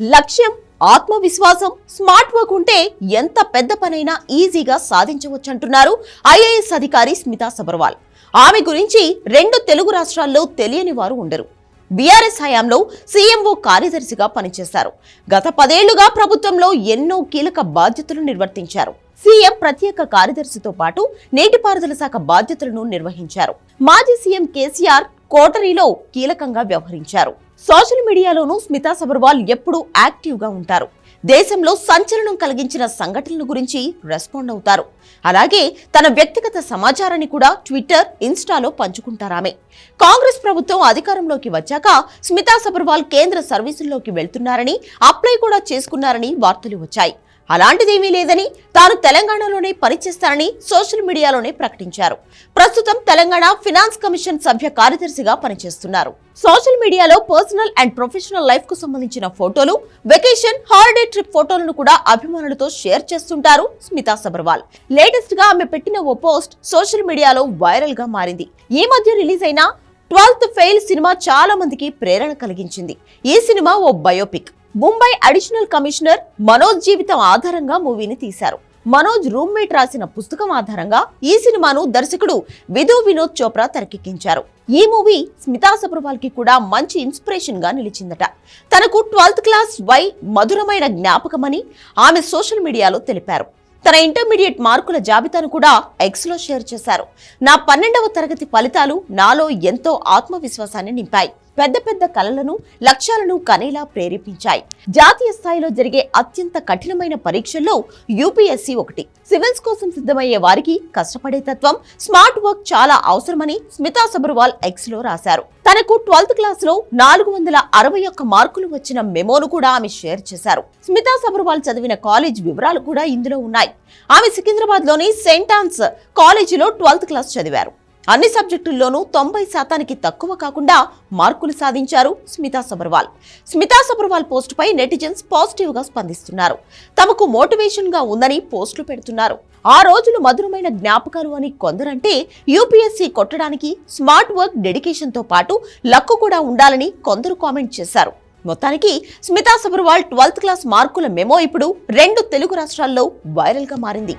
లక్ష్యం ఆత్మవిశ్వాసం smart work ఉంటే ఎంత పెద్ద పనైనా ఈజీగా సాధించవచ్చంటున్నారు ఐఏఎస్ అధికారి స్మితా సబర్వాల్. ఆమె గురించి రెండు తెలుగు రాష్ట్రాల్లో తెలియని వారు ఉండరు. బీఆర్ఎస్ హయాంలో సీఎంఓ కార్యదర్శిగా పనిచేశారు. గత పదేళ్ళుగా ప్రభుత్వంలో ఎన్నో కీలక బాధ్యతలు నిర్వర్తించారు. సీఎం ప్రత్యేక కార్యదర్శితో పాటు నీటిపారుదల శాఖ బాధ్యతలను నిర్వహించారు. మాజీ సీఎం కేసీఆర్ కోటరీలో కీలకంగా వ్యవహరించారు. సోషల్ మీడియాలోనూ స్మితా సబర్వాల్ ఎప్పుడూ యాక్టివ్గా ఉంటారు. దేశంలో సంచలనం కలిగించిన సంఘటనల గురించి రెస్పాండ్ అవుతారు. అలాగే తన వ్యక్తిగత సమాచారాన్ని కూడా ట్విట్టర్ ఇన్స్టాలో పంచుకుంటారామె. కాంగ్రెస్ ప్రభుత్వం అధికారంలోకి వచ్చాక స్మితా సబర్వాల్ కేంద్ర సర్వీసుల్లోకి వెళ్తున్నారని అప్లై కూడా చేసుకున్నారని వార్తలు వచ్చాయి. అలాంటిదేమీ లేదని తాను తెలంగాణలోనే పనిచేస్తానని సోషల్ మీడియాలోనే ప్రకటించారు. ప్రస్తుతం తెలంగాణ ఫినాన్స్ కమిషన్ సభ్య కార్యదర్శిగా పనిచేస్తున్నారు. సోషల్ మీడియాలో పర్సనల్ అండ్ ప్రొఫెషనల్ లైఫ్కు సంబంధించిన ఫోటోలు వెకేషన్ హాలిడే ట్రిప్ ఫోటోలను కూడా అభిమానులతో షేర్ చేస్తుంటారు స్మితా సబర్వాల్. లేటెస్ట్గా ఆమె పెట్టిన ఓ పోస్ట్ సోషల్ మీడియాలో వైరల్గా మారింది. ఈ మధ్య రిలీజ్ అయిన ట్వెల్త్ ఫెయిల్ సినిమా చాలా మందికి ప్రేరణ కలిగించింది. ఈ సినిమా ఓ biopic. Mumbai additional commissioner Manoj జీవితం ఆధారంగా మూవీని తీశారు. మనోజ్ రూమ్మేట్ రాసిన పుస్తకం ఆధారంగా ఈ సినిమాను దర్శకుడు విధు వినోద్ చోప్రా తెరకెక్కించారు. ఈ మూవీ స్మితా సబర్వాల్కి కూడా మంచి ఇన్స్పిరేషన్గా నిలిచిందట. తనకు ట్వెల్త్ క్లాస్ వై మధురమైన జ్ఞాపకమని ఆమె సోషల్ మీడియాలో తెలిపారు. తన ఇంటర్మీడియట్ మార్కుల జాబితాను కూడా ఎక్స్లో షేర్ చేశారు. నా పన్నెండవ తరగతి ఫలితాలు నాలో ఎంతో ఆత్మవిశ్వాసాన్ని నింపాయి. పెద్ద పెద్ద కలలను లక్ష్యాలను కనేలా ప్రేరేపించాయి. జాతీయ స్థాయిలో జరిగే అత్యంత కఠినమైన పరీక్షల్లో యూపీఎస్సీ ఒకటి. సివిల్స్ కోసం సిద్ధమయ్యే వారికి కష్టపడే తత్వం స్మార్ట్ వర్క్ చాలా అవసరమని స్మితా సబర్వాల్ ఎక్స్లో రాశారు. తనకు ట్వెల్త్ క్లాస్లో నాలుగు వందల అరవై ఒక్క మార్కులు వచ్చిన మెమోను కూడా ఆమె షేర్ చేశారు. స్మితా సబర్వాల్ చదివిన కాలేజ్ వివరాలు కూడా ఇందులో ఉన్నాయి. ఆమె సికింద్రాబాద్లోని సెయింట్ ఆన్స్ కాలేజీలో ట్వెల్త్ క్లాస్ చదివారు. అన్ని సబ్జెక్టుల్లోనూ తొంభై శాతానికి తక్కువ కాకుండా మార్కులు సాధించారు స్మితా సబర్వాల్. స్మితా సబర్వాల్ పోస్టుపై నెటిజన్స్ పాజిటివ్గా స్పందిస్తున్నారు. తమకు మోటివేషన్గా ఉందని పోస్టులు పెడుతున్నారు. ఆ రోజులు మధురమైన జ్ఞాపకాలు అని కొందరంటే యూపీఎస్సీ కొట్టడానికి స్మార్ట్ వర్క్ డెడికేషన్తో పాటు లక్కు కూడా ఉండాలని కొందరు కామెంట్ చేశారు. మొత్తానికి స్మితా సబర్వాల్ ట్వెల్త్ క్లాస్ మార్కుల మెమో ఇప్పుడు రెండు తెలుగు రాష్ట్రాల్లో వైరల్గా మారింది.